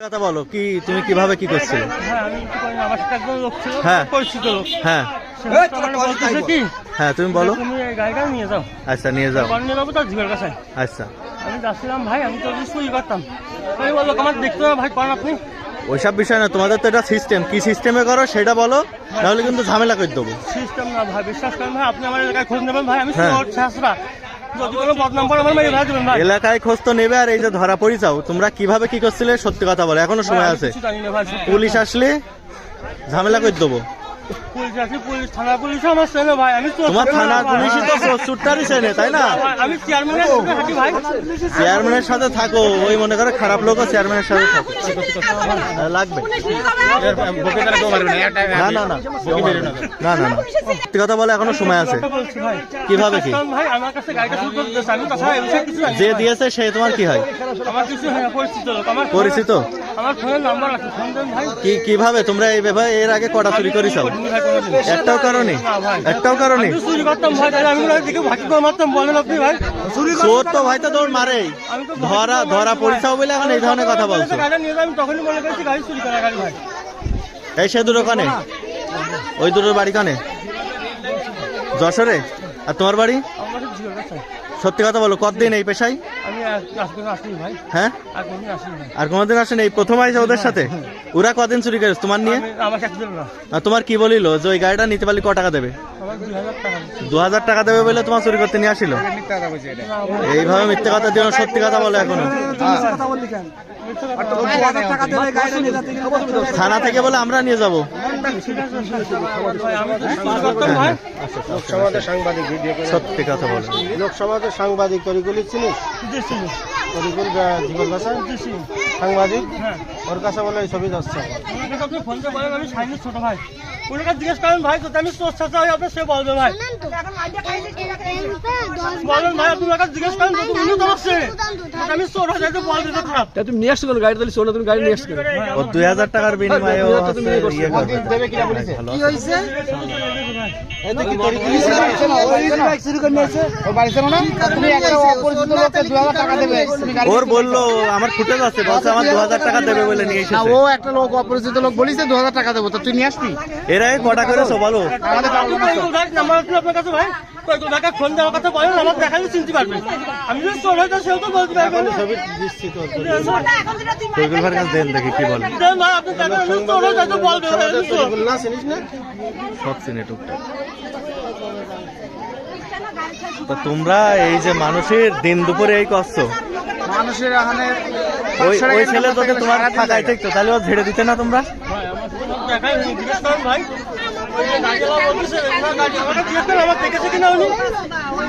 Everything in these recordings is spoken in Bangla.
কথা বলো কি তুমি কীভাবে কি করছিলে? হ্যাঁ আমি কিছু করিনি আমার সাথে একজন লোক ছিল হ্যাঁ। পরিচিত লোক। হ্যাঁ। হ্যাঁ তুমি বলো। তুমি গাড়িটা নিয়ে যাও। আচ্ছা নিয়ে যাও। নিয়ে যাব তার ঝিমের কাছে। আচ্ছা। আমি যাচ্ছিলাম ভাই আমি তো চুরি করতাম। আমি বলল আমার দেখতে হবে ভাই করেন আপনি। ওইসব বিষয় না তোমাদের তো এটা সিস্টেম কি সিস্টেমে করো সেটা বলো তাহলে কিন্তু ঝামেলা করে দেবো। সিস্টেম না ভাই বিশ্বাস করেন ভাই আপনি আমার এলাকায় খোঁজ নেবেন ভাই আমি এলাকায় খোঁজ তো নেবে আর এই যে ধরা পড়ি যাও তোমরা কীভাবে কি করছিলে সত্যি কথা বলো এখনও সময় আছে। পুলিশ আসলে ঝামেলা করে দেবো। পুলিশ আছে পুলিশ থানা পুলিশ আমার চেনে ভাই আমি তোমার থানার পুলিশই তো সুটটারই চেনে তাই না? আমি চেয়ারম্যানের সাথে হাঁটি ভাই। চেয়ারম্যানের সাথে থাকো ওই মনে করো খারাপ লোকও চেয়ারম্যানের সাথে থাকো। হ্যাঁ, লাগবে। না না না না না না সত্যি কথা বলে এখনও সময় আছে। কীভাবে কি? যে দিয়েছে সে তোমার কি হয়? হয় পরিচিত? আমার পরিচিত নাম্বার আছে ফোন দেন ভাই। কি কীভাবে? তোমরা এই ব্যাপারে এর আগে কটা চুরি করেছ? একটাও কারণে একটাও কারণে চুরি করতাম ভাই। তাহলে আমি দিকে ভাকি করে মারতাম বলেন আপনি ভাই। চোর তো ভাই তো দৌড় মারেই। ধরা ধরা পরিচাও বলে এখন এই ধরনের কথা বলছো। গাড়িটা নিয়ে যাই আমি তখনই মনে করেছি গাড়ি চুরি করা গাড়ি ভাই। এই সে দুটো কানে? ওই দুটোর বাড়ি কানে? যশোরে? আর তোমার বাড়ি? সত্যি কথা বলো কতদিন এই পেশায়? হ্যাঁ? আর কোনদিন আসিনি ভাই আর কোনোদিন আসেন এই প্রথম আইসে ওদের সাথে? ওরা কদিন চুরি করেছে? তোমার নিয়ে? তোমার কি বলিল? যে ওই গাড়িটা নিতে পারলে ক টাকা দেবে? দু হাজার টাকা দেবে বলে তোমার চুরি করতে নিয়ে আসিল? এইভাবে মিথ্যে কথা দিও সত্যি কথা বলো এখনও। থানা থেকে বলে আমরা নিয়ে যাব। করে। সত্যি কথা বলো। লোক সমাজের সাংবাদিক তরিকুলি চিনিস? তরিকুল জীবন কাছে সাংবাদিক? হ্যাঁ। ওর কাছে বলে এই ছবি যাচ্ছে। আপনি বলেন আমি সাইনের ছোট ভাই। ওনার কাছে জিজ্ঞেস করেন ভাই যদি আমি চোর চাচা হই আপনি সে বলবে ভাই? বলেন ভাই আপনি ওনার কাছে জিজ্ঞেস করেন যদি উনি তো বলছে আমি চোর হয়ে যাইতে বলবে তো খারাপ তা তুমি নিয়ে আসছো গাড়ি তাহলে শোনো তুমি গাড়ি আসছো কেন? ও দুই হাজার টাকার বিনিময়ে ও হচ্ছে ইয়ে করবে। দেবে কিনা বলেছে? ভালো কি হয়েছে? এদিকে তরিকুলি চুরি করে নিয়েছে ও বাড়ি ছিল না? তুমি একটা অপরিচিত লোককে দু হাজার টাকা দেবে। ওর বলল আমার ফুটে যাচ্ছে বলছে আমার দু হাজার টাকা দেবে বলে। নিয়ে না এসেছে। ও একটা লোক অপরিচিত লোক বলিছে দু হাজার টাকা দেবো তো তুই নিয়ে আসবি? এরা কটা করেছ বলো আমাদের নাম্বার আছে আপনার কাছে ভাই। ফোন দেওয়ার কথা বলেন আমার দেখালে চিনতে পারবেন আমি যদি চোর হইতে সেও তো বলতে পারবেন ছবি দিচ্ছি তো তৈগুল ভাইয়ের কাছে দেন দেখি কি বলে। দেন আপনি দেখেন আমি চোর যাইতে বলবে ভাই, আমি চোর। তরিকুল না চিনিস না? সব চিনে টুকটাক। তো তোমরা এই যে মানুষের দিন দুপুরে এই করছ মানুষের এখানে ওই ওই ছেলে যদি তোমার ফাঁকায় থাকতো তাহলে ও ঝেড়ে দিতে না তোমরা?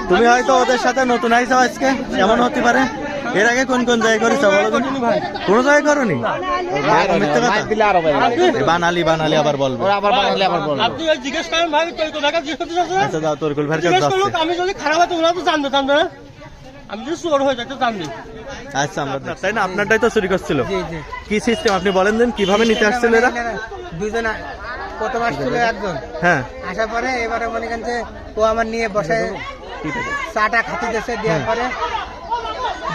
তুমি হয়তো ওদের সাথে নতুন আইছো আজকে এমন হতে পারে। এর আগে কোন কোন জায়গায় করেছ বলো কোনো জায়গায় করনি? বানালি বানালি আবার বলবে। আবার বানালে আবার বলব। আপনি জিজ্ঞেস করেন ভাই তুই তো জিজ্ঞেস করতে আচ্ছা দাও তোর জিজ্ঞেস করল আমি যদি খারাপ হতো ওরা তো জানতো জানতো না? আমি যদি চোর হয়ে যাইতো আচ্ছা আমরা তাই না? আপনারটাই তো চুরি করছিল কি সিস্টেম আপনি বলেন দিন কীভাবে নিতে আসছিল এরা? দুজন প্রথম আসছিল একজন। হ্যাঁ। আসার পরে এবারে মনে করেন যে ও আমার নিয়ে বসে চাটা খাতি দিয়েছে দেওয়ার পরে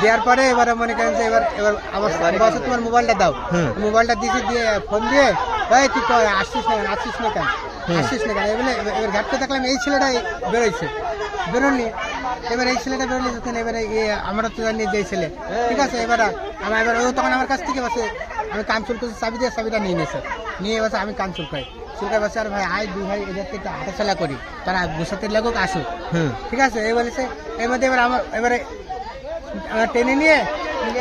দেওয়ার পরে এবারে মনে করেন যে এবার এবার আমার বসে তোমার মোবাইলটা দাও। হুম। মোবাইলটা দিয়েছি দিয়ে ফোন দিয়ে ভাই তুই কই? আসছিস না আসছিস না কেন? আসছিস না কেন? এবারে এবার ঘাটতে দেখলাম এই ছেলেটা বেরোইছে। বেরোনি এবার এই ছেলেটা বেরোলি যখন এবারে আমরা তো জানি যে ছেলে। ঠিক আছে এবার আমার এবার ও তখন আমার কাছ থেকে বসে আমি কানচুল করছি চাবি দিয়ে চাবিটা নিয়ে নিয়েছে। নিয়ে বসে আমি কানচুল করি। চুলকায় বসে আর ভাই আয় দুই ভাই এদের থেকে হাতে চলা করি। তারা বসাতে লাগুক আসুক। ঠিক আছে এই বলেছে এর মধ্যে এবার আমার এবারে আমার টেনে নিয়ে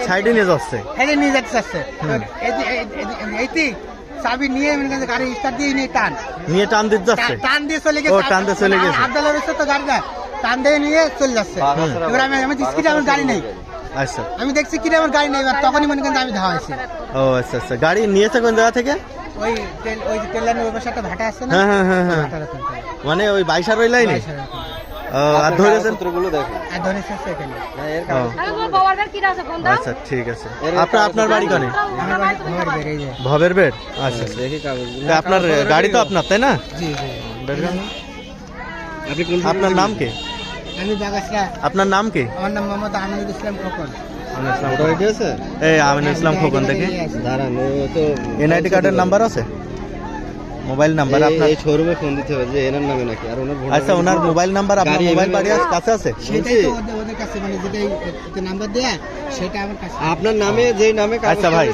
সাইডে নিয়ে যাচ্ছে। হেঁটে নিয়ে যেতে চাচ্ছে। এবার এই যে- এই- এই- এই- এইটি চাবি নিয়ে মনে যে গাড়ি স্টার্ট দিয়ে নিয়ে টান। নিয়ে টান দিতে যাচ্ছে। টান দিয়ে চলে গেছে। টান দিয়ে চলে গেছে। রয়েছে তো গাড়িটা টান দিয়ে নিয়ে চলে যাচ্ছে। এবার আমি আমি দেখছি কি আমার গাড়ি নেই। আচ্ছা। আমি দেখছি কি আমার গাড়ি নেই এবার তখনই মনে করেন আমি ধাওয়া হয়েছি। ও আচ্ছা আচ্ছা। গাড়ি নিয়েছে কোন জায়গা থেকে? ওই তেল- ওই যে তেল লাইনের ওই পাশে একটা ভাটা আছে না? হ্যাঁ হ্যাঁ হ্যাঁ হ্যাঁ। মানে ওই বাইশার ওই লাইনে বাইশ আর ধরেছেন আর ধরেছে সেখানে ফোন আচ্ছা ঠিক আছে। আপনার আপনার বাড়ি কানে? ভবের বেড। আচ্ছা তা আপনার গাড়ি তো আপনার তাই না? জি জি। আপনার নাম কি? আপনার নাম কি আমার নাম মোহাম্মদ আমিনুল ইসলাম খোকন ভোটার আইডি আছে এই আমিনুল ইসলাম খোকন থেকে দাঁড়ান ও তো এনআইডি কার্ডের নাম্বার আছে? মোবাইল নাম্বার এই- আপনার এই শোরুমে ফোন দিতে হবে যে এনার নামে নাকি? আর ওনার ভোটার আচ্ছা ওনার মোবাইল নাম্বার আপনার গাড়ি মোবাইল এভাবে বাড়ি আছে কাছে আছে? সেটাই কাছে মানে যেটাই নাম্বার দেয়া সেটা আমার কাছে। আপনার নামে যেই নামে আচ্ছা ভাই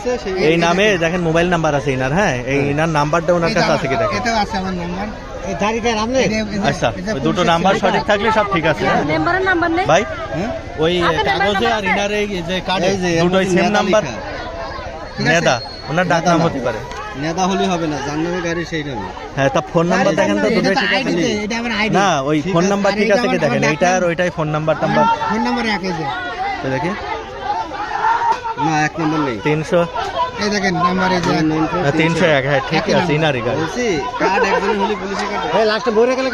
এই নামে দেখেন। মোবাইল নাম্বার আছে ইনার হ্যাঁ? এই ইনার নাম্বারটা ওনার কাছে আছে কি দেখেন? এটাও আছে আমার নাম্বার আচ্ছা দুটো নাম্বার সঠিক থাকলে সব ঠিক আছে হ্যাঁ? মেম্বারের নাম্বার নেই? ভাই হ্যাঁ? ওই কাগজে আর? ইনার এই যে কার্ডে যে দুটোই সেম নাম্বার নেদা ওনার ডাক নাম। হতে পারে। নেতা হলে হবে না গাড়ি সেই নামে। হ্যাঁ তা ফোন নাম্বার দেখেন তো এটা দুটোই তো ঠিক আছে এটা আমার আইডি না ওই ফোন নাম্বার ঠিক আছে কি দেখেন এটা আর ওইটাই phone number number phone number একই যে। তো দেখি। না এক নম্বর নেই। তিনশো। এই দেখেন নাম্বার এই যে। তিনশো এক হ্যাঁ ঠিক আছে ইনারি গাড়ি। বলছি কার্ড হলে পুলিশে কার্ড। লাস্টে ভরে গেলে